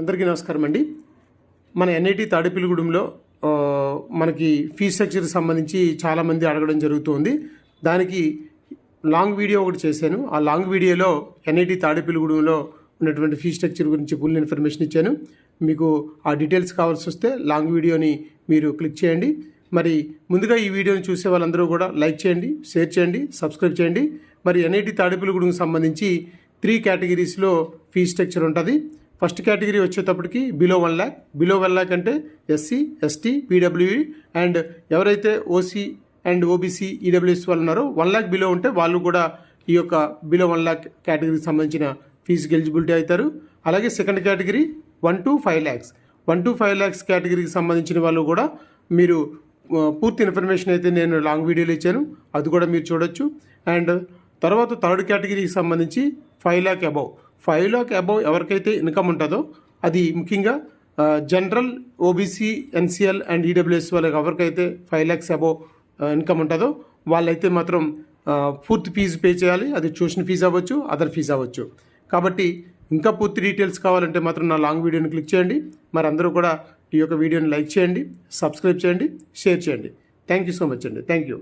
అందరికీ నమస్కారం అండి. మన ఎన్ఐటి తాడేపల్లిగూడెంలో మనకి ఫీజ్ స్ట్రక్చర్కి సంబంధించి చాలామంది అడగడం జరుగుతుంది. దానికి లాంగ్ వీడియో ఒకటి చేశాను. ఆ లాంగ్ వీడియోలో ఎన్ఐటి తాడేపల్లిగూడెంలో ఉన్నటువంటి ఫీజ్ స్ట్రక్చర్ గురించి ఫుల్ ఇన్ఫర్మేషన్ ఇచ్చాను. మీకు ఆ డీటెయిల్స్ కావాల్సి వస్తే లాంగ్ వీడియోని మీరు క్లిక్ చేయండి. మరి ముందుగా ఈ వీడియోని చూసే వాళ్ళందరూ కూడా లైక్ చేయండి షేర్ చేయండి సబ్స్క్రైబ్ చేయండి. మరి ఎన్ఐటి తాడేపల్లిగూడెంకి సంబంధించి త్రీ కేటగిరీస్లో ఫీ స్ట్రక్చర్ ఉంటుంది. ఫస్ట్ కేటగిరీ వచ్చేటప్పటికి below one lakh below one lakh అంటే ఎస్సీ ఎస్టీ పీడబ్ల్యూఈ అండ్ ఎవరైతే ఓసీ అండ్ ఓబీసీ ఈడబ్ల్యూఎస్ వాళ్ళు ఉన్నారో వన్ ల్యాక్ బిలో ఉంటే వాళ్ళు కూడా ఈ యొక్క బిలో వన్ ల్యాక్ కేటగిరీకి సంబంధించిన ఫీజుకి ఎలిజిబిలిటీ అవుతారు. అలాగే second category one two five lakhs one two five lakhs కేటగిరీకి సంబంధించిన వాళ్ళు కూడా మీరు పూర్తి ఇన్ఫర్మేషన్ అయితే నేను లాంగ్ వీడియోలో ఇచ్చాను. అది కూడా మీరు చూడొచ్చు. అండ్ తర్వాత థర్డ్ కేటగిరీకి సంబంధించి five lakh above five lakh above ఎవరికైతే ఇన్కమ్ ఉంటుందో అది ముఖ్యంగా general OBC NCL and EWS వాళ్ళకి ఎవరికైతే ఫైవ్ ల్యాక్స్ అబౌవ్ ఇన్కమ్ ఉంటుందో వాళ్ళైతే మాత్రం పూర్తి ఫీజు పే చేయాలి. అది ట్యూషన్ ఫీజు అవ్వచ్చు అదర్ ఫీజు అవ్వచ్చు. కాబట్టి ఇంకా పూర్తి డీటెయిల్స్ కావాలంటే మాత్రం నా లాంగ్ వీడియోని క్లిక్ చేయండి. మరి అందరూ కూడా ఈ యొక్క వీడియోని లైక్ చేయండి సబ్స్క్రైబ్ చేయండి షేర్ చేయండి. థ్యాంక్ యూ సో మచ్ అండి. Thank you.